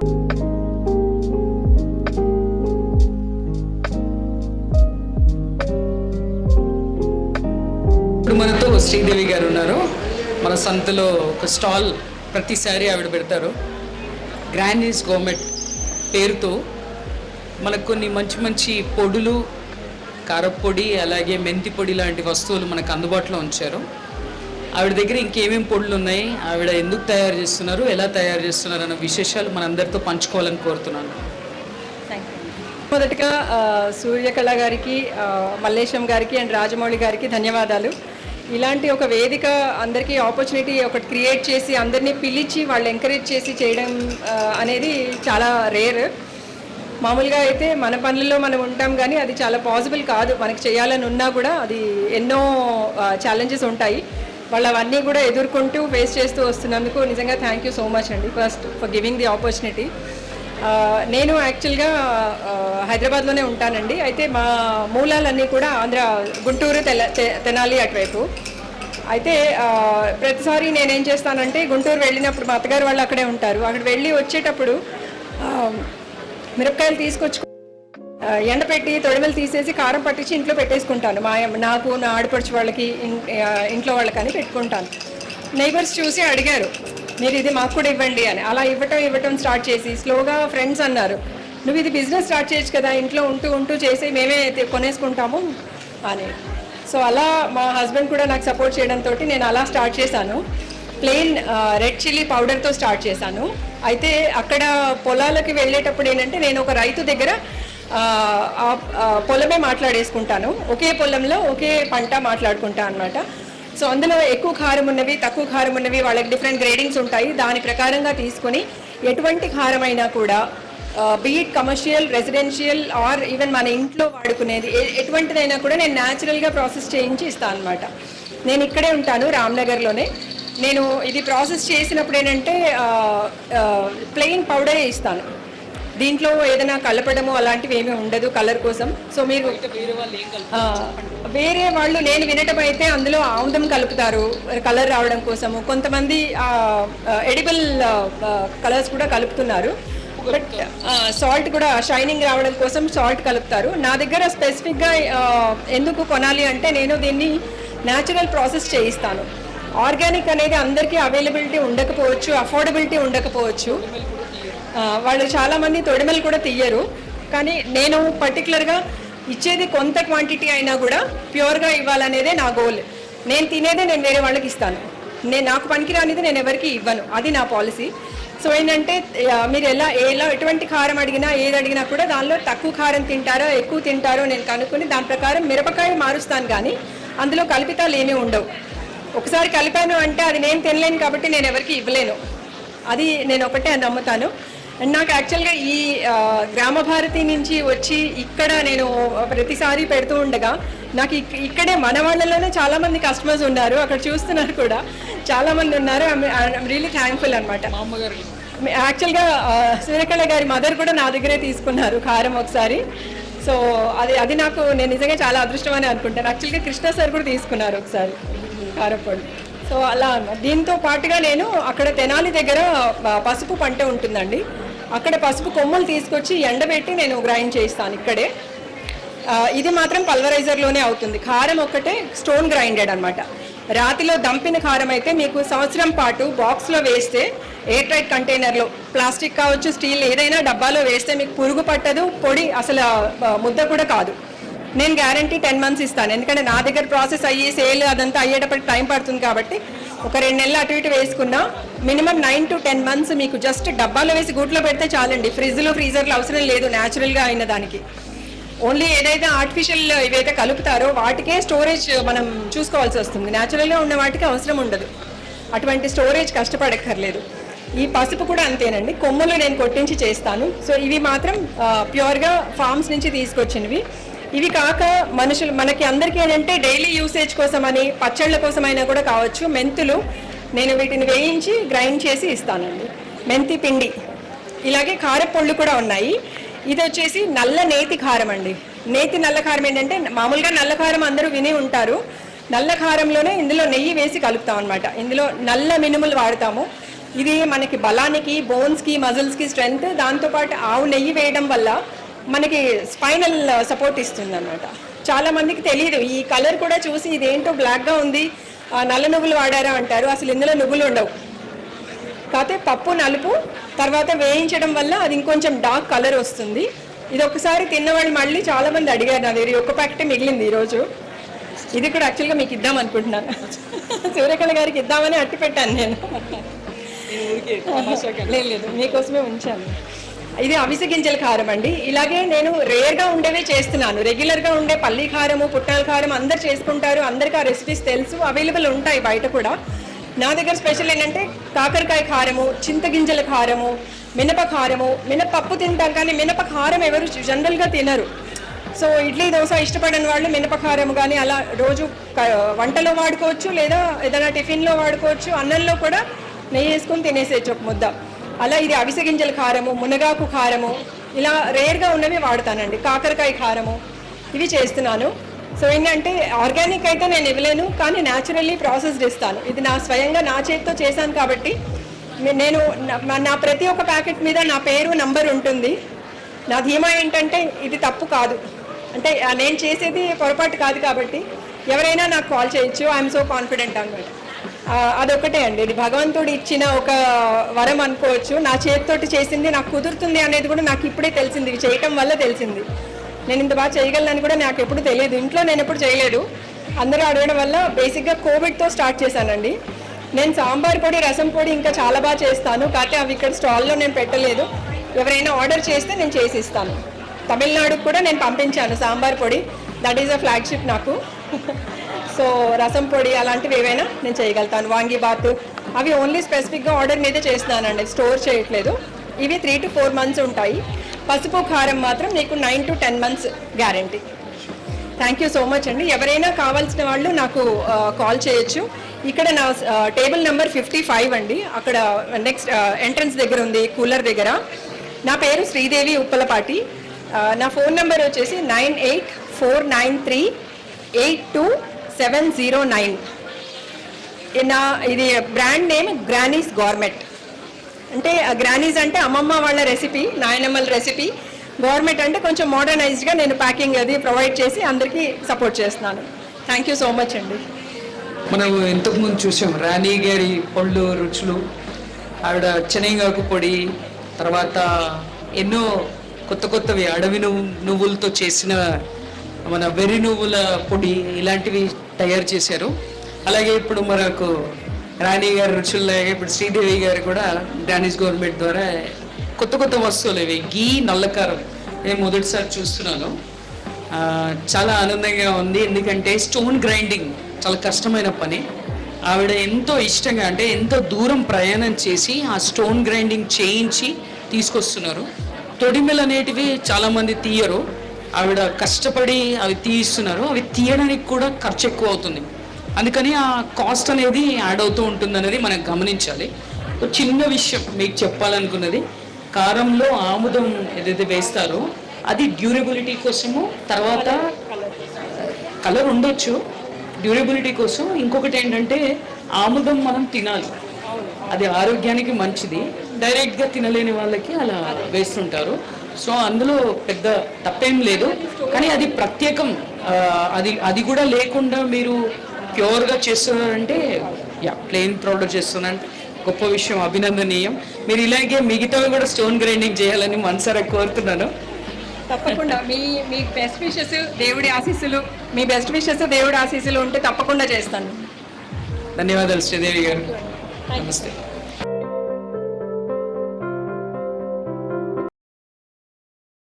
ఇప్పుడు మనతో శ్రీదేవి గారు ఉన్నారు. మన సంతలో ఒక స్టాల్ ప్రతిసారి ఆవిడ పెడతారు. గ్రాండీస్ గోమెట్ పేరుతో మనకు కొన్ని మంచి మంచి పొడులు కారపొడి అలాగే మెంతి పొడి లాంటి వస్తువులు మనకు అందుబాటులో ఉంచారు. ఆవిడ దగ్గర ఇంకేమేం పొడులు ఉన్నాయి? ఆవిడ ఎందుకు తయారు చేస్తున్నారు? ఎలా తయారు చేస్తున్నారు? అన్న విశేషాలు మనందరితో పంచుకోవాలని కోరుతున్నాను. మొదటగా సూర్యకళ గారికి మల్లేశం గారికి అండ్ రాజమౌళి గారికి ధన్యవాదాలు. ఇలాంటి ఒక వేదిక అందరికీ ఆపర్చునిటీ ఒకటి క్రియేట్ చేసి అందరినీ పిలిచి వాళ్ళు ఎంకరేజ్ చేసి చేయడం అనేది చాలా రేర్ మామూలుగా అయితే మన పనుల్లో మనం ఉంటాం కానీ అది చాలా పాసిబుల్ కాదు. మనకి చేయాలని ఉన్నా కూడా అది ఎన్నో ఛాలెంజెస్ ఉంటాయి. వాళ్ళు అవన్నీ కూడా ఎదుర్కొంటూ ఫేస్ చేస్తూ వస్తున్నందుకు నిజంగా థ్యాంక్ యూ సో మచ్ అండి. First for giving the opportunity నేను యాక్చువల్గా uh, హైదరాబాద్లోనే ఉంటానండి. అయితే మా మూలాలన్నీ కూడా ఆంధ్ర గుంటూరు తెల తె- తెనాలి అటువైపు. అయితే uh, ప్రతిసారి నేనేం చేస్తానంటే గుంటూరు వెళ్ళినప్పుడు మా అత్తగారు వాళ్ళు అక్కడే ఉంటారు. అక్కడ వెళ్ళి వచ్చేటప్పుడు um, మిరపకాయలు తీసుకొచ్చు ఎండపెట్టి తొడిమలు తీసేసి కారం పట్టించి ఇంట్లో పెట్టేసుకుంటాను. మా నాకు నా ఆడపడుచు వాళ్ళకి ఇంట్లో వాళ్ళకని పెట్టుకుంటాను. నైబర్స్ చూసి అడిగారు మీరు ఇది మాకు కూడా ఇవ్వండి అని. అలా ఇవ్వటం ఇవ్వటం స్టార్ట్ చేసి స్లోగా ఫ్రెండ్స్ అన్నారు నువ్వు ఇది బిజినెస్ స్టార్ట్ చేయొచ్చు కదా ఇంట్లో ఉంటూ ఉంటూ చేసి మేమే కొనేసుకుంటాము అని. సో అలా మా హస్బెండ్ కూడా నాకు సపోర్ట్ చేయడంతో నేను అలా స్టార్ట్ చేశాను. ప్లెయిన్ రెడ్ చిల్లీ పౌడర్తో స్టార్ట్ చేశాను. అయితే అక్కడ పొలాలకి వెళ్ళేటప్పుడు ఏంటంటే నేను ఒక రైతు దగ్గర పొలమే మాట్లాడేసుకుంటాను. ఒకే పొలంలో ఒకే పంట మాట్లాడుకుంటా అనమాట సో అందులో ఎక్కువ కారం ఉన్నవి తక్కువ కారం ఉన్నవి వాళ్ళకి డిఫరెంట్ గ్రేడింగ్స్ ఉంటాయి. దాని ప్రకారంగా తీసుకొని ఎటువంటి కారం అయినా కూడా be it commercial residential or even మన ఇంట్లో వాడుకునేది ఎటువంటిదైనా కూడా నేను న్యాచురల్గా ప్రాసెస్ చేయించి ఇస్తాను అనమాట నేను ఇక్కడే ఉంటాను రామ్నగర్లోనే. నేను ఇది ప్రాసెస్ చేసినప్పుడు ఏంటంటే ప్లెయిన్ పౌడరే ఇస్తాను. దీంట్లో ఏదైనా కలపడము అలాంటివి ఏమీ ఉండదు కలర్ కోసం. సో మీరు వేరే వాళ్ళు నేను వినటం అయితే అందులో ఆముదం కలుపుతారు కలర్ రావడం కోసము. కొంతమంది ఎడిబుల్ కలర్స్ కూడా కలుపుతున్నారు. బట్ సాల్ట్ కూడా షైనింగ్ రావడం కోసం సాల్ట్ కలుపుతారు. నా దగ్గర స్పెసిఫిక్గా ఎందుకు కొనాలి అంటే నేను దీన్ని న్యాచురల్ ప్రాసెస్ చేయిస్తాను. ఆర్గానిక్ అనేది అందరికీ అవైలబిలిటీ ఉండకపోవచ్చు అఫోర్డబిలిటీ ఉండకపోవచ్చు. వాళ్ళు చాలామంది తొడిమలు కూడా తీయరు. కానీ నేను పర్టికులర్గా ఇచ్చేది కొంత క్వాంటిటీ అయినా కూడా ప్యూర్గా ఇవ్వాలనేదే నా గోల్ నేను తినేదే నేను వేరే వాళ్ళకి ఇస్తాను. నేను నాకు పనికిరానిది నేను ఎవరికి ఇవ్వను. అది నా పాలసీ సో ఏంటంటే మీరు ఎలా ఎలా ఎటువంటి కారం అడిగినా ఏది అడిగినా కూడా దానిలో తక్కువ కారం తింటారో ఎక్కువ తింటారో నేను కనుక్కొని దాని ప్రకారం మిరపకాయ మారుస్తాను కానీ అందులో కలిపితాలు ఏమీ ఉండవు. ఒకసారి కలిపాను అంటే అది నేను తినలేను కాబట్టి నేను ఎవరికి ఇవ్వలేను. అది నేను ఒకటే నమ్ముతాను. అండ్ నాకు యాక్చువల్గా ఈ గ్రామ భారతి నుంచి వచ్చి ఇక్కడ నేను ప్రతిసారి పెడుతూ ఉండగా నాకు ఇక్- ఇక్కడే మన వాళ్ళలోనే చాలా మంది కస్టమర్స్ ఉన్నారు అక్కడ చూస్తున్నారు కూడా. చాలా మంది ఉన్నారు ఐఎమ్ రియలీ థ్యాంక్ఫుల్ అనమాట యాక్చువల్గా సూర్యకళ గారి మదర్ కూడా నా దగ్గరే తీసుకున్నారు కారం ఒకసారి. సో అది అది నాకు నేను నిజంగా చాలా అదృష్టం అని అనుకుంటాను యాక్చువల్గా కృష్ణ సార్ కూడా తీసుకున్నారు ఒకసారి కారపొడి సో అలా దీంతో పాటుగా నేను అక్కడ తెనాలి దగ్గర పసుపు పంట ఉంటుందండి. అక్కడ పసుపు కొమ్మలు తీసుకొచ్చి ఎండబెట్టి నేను గ్రైండ్ చేస్తాను ఇక్కడే. ఇది మాత్రం పల్వరైజర్లోనే అవుతుంది. కారం ఒక్కటే స్టోన్ గ్రైండెడ్ అనమాట రాతిలో దంపిన కారం అయితే మీకు సంవత్సరం పాటు బాక్స్లో వేస్తే ఎయిర్ టైట్ కంటైనర్లో ప్లాస్టిక్ కావచ్చు స్టీల్ ఏదైనా డబ్బాలో వేస్తే మీకు పురుగు పట్టదు పొడి అసలు ముద్ద కూడా కాదు. నేను గ్యారంటీ టెన్ మంత్స్ ఇస్తాను. ఎందుకంటే నా దగ్గర ప్రాసెస్ అయ్యి సేల్ అదంతా అయ్యేటప్పటికి టైం పడుతుంది కాబట్టి ఒక రెండు నెలలు అటు ఇటు వేసుకున్నా minimum nine to ten months మీకు జస్ట్ డబ్బాలో వేసి గూట్లో పెడితే చాలండి. ఫ్రిడ్జ్లో ఫ్రీజర్లో అవసరం లేదు న్యాచురల్గా అయిన దానికి. ఓన్లీ ఏదైతే ఆర్టిఫిషియల్ ఇవైతే కలుపుతారో వాటికే స్టోరేజ్ మనం చూసుకోవాల్సి వస్తుంది. న్యాచురల్గా ఉన్న వాటికి అవసరం ఉండదు. అటువంటి స్టోరేజ్ కష్టపడక్కర్లేదు. ఈ పసుపు కూడా అంతేనండి. కొమ్ములు నేను కొట్టించి చేస్తాను. సో ఇవి మాత్రం ప్యూర్గా ఫార్మ్స్ నుంచి తీసుకొచ్చినవి. ఇవి కాక మనుషులు మనకి అందరికీ ఏంటంటే డైలీ యూసేజ్ కోసమని పచ్చళ్ళ కోసమైనా కూడా కావచ్చు. మెంతులు నేను వీటిని వేయించి గ్రైండ్ చేసి ఇస్తానండి. మెంతి పిండి. ఇలాగే కారపొళ్ళు కూడా ఉన్నాయి. ఇది వచ్చేసి నల్ల నేతి కారం అండి. నేతి నల్ల కారం ఏంటంటే మామూలుగా నల్ల కారం అందరూ విని ఉంటారు. నల్ల కారంలోనే ఇందులో నెయ్యి వేసి కలుపుతాం అనమాట ఇందులో నల్ల మినుములు వాడతాము. ఇది మనకి బలానికి బోన్స్కి మజిల్స్కి స్ట్రెంగ్త్ దాంతోపాటు ఆవు నెయ్యి వేయడం వల్ల మనకి స్పైనల్ సపోర్ట్ ఇస్తుంది అనమాట చాలా మందికి తెలియదు ఈ కలర్ కూడా చూసి ఇదేంటో బ్లాక్గా ఉంది. నల్ల నువ్వులు వాడారా అంటారు. అసలు ఇందులో నువ్వులు ఉండవు. కాకపోతే పప్పు నలుపు తర్వాత వేయించడం వల్ల అది ఇంకొంచెం డార్క్ కలర్ వస్తుంది. ఇది ఒకసారి తిన్నవాళ్ళు మళ్ళీ చాలా మంది అడిగారు నా దగ్గర. ఈ ఒక్క ప్యాకెట్ మిగిలింది ఈరోజు. ఇది కూడా యాక్చువల్గా మీకు ఇద్దాం అనుకుంటున్నాను. సూర్యకళ గారికి ఇద్దామని అట్టి పెట్టాను నేను. లేదు. మీకోసమే ఉంచాను. ఇది అవిసె గింజల కారం అండి. ఇలాగే నేను రేర్గా ఉండేవే చేస్తున్నాను. రెగ్యులర్గా ఉండే పల్లి కారము పుట్నాల కారం అందరు చేసుకుంటారు. అందరికీ ఆ రెసిపీస్ తెలుసు. అవైలబుల్ ఉంటాయి బయట కూడా. నా దగ్గర స్పెషల్ ఏంటంటే కాకరకాయ కారము చింతగింజల కారము మినప కారము. మినపప్పు తింటాం కానీ మినప కారం ఎవరు జనరల్గా తినరు. సో ఇడ్లీ దోశ ఇష్టపడని వాళ్ళు మినపకారం కానీ అలా రోజు వంటలో వాడుకోవచ్చు లేదా ఏదైనా టిఫిన్లో వాడుకోవచ్చు. అన్నంలో కూడా నెయ్యి వేసుకొని తినేసేయచ్చు ఒక ముద్ద. అలా ఇది అవిసె గింజల కారము మునగాకు కారము ఇలా రేర్గా ఉన్నవి వాడతానండి. కాకరకాయ కారము ఇవి చేస్తున్నాను. సో ఏంటంటే ఆర్గానిక్ అయితే నేను ఇవ్వలేను కానీ న్యాచురల్లీ ప్రాసెస్డ్ ఇస్తాను. ఇది నా స్వయంగా నా చేతితో చేశాను కాబట్టి నేను నా- నా ప్రతి ఒక్క ప్యాకెట్ మీద నా పేరు నంబర్ ఉంటుంది. నా ధీమా ఏంటంటే ఇది తప్పు కాదు. అంటే నేను చేసేది పొరపాటు కాదు కాబట్టి ఎవరైనా నాకు కాల్ చేయొచ్చు. ఐఎమ్ సో కాన్ఫిడెంట్ అనమాట అదొకటే అండి. ఇది భగవంతుడు ఇచ్చిన ఒక వరం అనుకోవచ్చు. నా చేతితోటి చేసింది నాకు కుదురుతుంది అనేది కూడా నాకు ఇప్పుడే తెలిసింది. ఇవి చేయటం వల్ల తెలిసింది. నేను ఇంత బాగా చేయగలనని కూడా నాకు ఎప్పుడు తెలియదు. ఇంట్లో నేను ఎప్పుడు చేయలేదు. అందరూ అడగడం వల్ల బేసిక్గా కోవిడ్తో స్టార్ట్ చేశానండి. నేను సాంబార్ పొడి రసం పొడి ఇంకా చాలా బాగా చేస్తాను. కాకపోతే అవి ఇక్కడ స్టాల్లో నేను పెట్టలేదు. ఎవరైనా ఆర్డర్ చేస్తే నేను చేసి ఇస్తాను తమిళనాడుకు కూడా నేను పంపించాను సాంబార్ పొడి. దట్ ఈస్ అ ఫ్లాగ్షిప్ నాకు. సో రసం పొడి అలాంటివి ఏవైనా నేను చేయగలుగుతాను. వాంగి బాత్. అవి ఓన్లీ స్పెసిఫిక్గా ఆర్డర్ మీదే చేస్తున్నానండి. స్టోర్ చేయట్లేదు. ఇవి త్రీ టు ఫోర్ మంత్స్ ఉంటాయి. పసుపు కారం మాత్రం నీకు nine to ten months guarantee thank you so much అండి. ఎవరైనా కావాల్సిన వాళ్ళు నాకు కాల్ చేయొచ్చు. ఇక్కడ నా టేబుల్ నెంబర్ ఫిఫ్టీ ఫైవ్ అండి. అక్కడ నెక్స్ట్ ఎంట్రన్స్ దగ్గర ఉంది కూలర్ దగ్గర. నా పేరు శ్రీదేవి ఉప్పలపాటి. నా ఫోన్ నెంబర్ వచ్చేసి nine eight four nine three eight two seven zero nine. నా ఇది బ్రాండ్ నేమ్ గ్రానీస్ గవర్నమెంట్ అంటే గ్రానీస్ అంటే అమ్మమ్మ వాళ్ళ రెసిపీ నాయనమ్మల రెసిపీ. గవర్నమెంట్ అంటే కొంచెం మోడర్నైజ్డ్గా నేను ప్యాకింగ్ అది ప్రొవైడ్ చేసి అందరికీ సపోర్ట్ చేస్తున్నాను. థ్యాంక్ యూ సో మచ్ అండి. మనం ఇంతకుముందు చూసాం రాణి గారి పళ్ళు రుచులు ఆవిడ చెనగాకు పొడి తర్వాత ఎన్నో కొత్త కొత్తవి అడవి నువ్వు నువ్వులతో చేసిన మన వెర్రి నువ్వుల పొడి ఇలాంటివి తయారు చేశారు. అలాగే ఇప్పుడు మనకు రాణి గారి రుచుల్లాగే ఇప్పుడు శ్రీదేవి గారు కూడా డానిష్ గవర్నమెంట్ ద్వారా కొత్త కొత్త వస్తువులు ఇవి. గీ నల్లకారం నేను మొదటిసారి చూస్తున్నాను. చాలా ఆనందంగా ఉంది. ఎందుకంటే స్టోన్ గ్రైండింగ్ చాలా కష్టమైన పని. ఆవిడ ఎంతో ఇష్టంగా అంటే ఎంతో దూరం ప్రయాణం చేసి ఆ స్టోన్ గ్రైండింగ్ చేయించి తీసుకొస్తున్నారు. తొడిమెలు అనేటివి చాలామంది తీయరు. ఆవిడ కష్టపడి అవి తీయిస్తున్నారు. అవి తీయడానికి కూడా ఖర్చు ఎక్కువ అవుతుంది. అందుకని ఆ కాస్ట్ అనేది యాడ్ అవుతూ ఉంటుంది అనేది మనం గమనించాలి. ఒక చిన్న విషయం మీకు చెప్పాలనుకున్నది కారంలో ఆముదం ఏదైతే వేస్తారో అది డ్యూరబిలిటీ కోసము తర్వాత కలర్ ఉండొచ్చు. డ్యూరబిలిటీ కోసం ఇంకొకటి ఏంటంటే ఆముదం మనం తినాలి. అది ఆరోగ్యానికి మంచిది. డైరెక్ట్గా తినలేని వాళ్ళకి అలా వేస్తుంటారు. సో అందులో పెద్ద తప్పేం లేదు. కానీ అది ప్రత్యేకం. అది అది కూడా లేకుండా మీరు ప్యూర్గా చేస్తున్నారంటే యా ప్లెయిన్ పౌడర్ చేస్తున్నారంటే గొప్ప విషయం అభినందనీయం. మీరు ఇలాగే మిగతావి కూడా స్టోన్ గ్రైండింగ్ చేయాలని మనసారా కోరుతున్నాను. తప్పకుండా. మీ మీ బెస్ట్ విషెస్ దేవుడి ఆశీస్సులు మీ బెస్ట్ విషెస్ దేవుడి ఆశీస్సులు ఉంటే తప్పకుండా చేస్తాను. ధన్యవాదాలు శ్రీదేవి గారు. నమస్తే.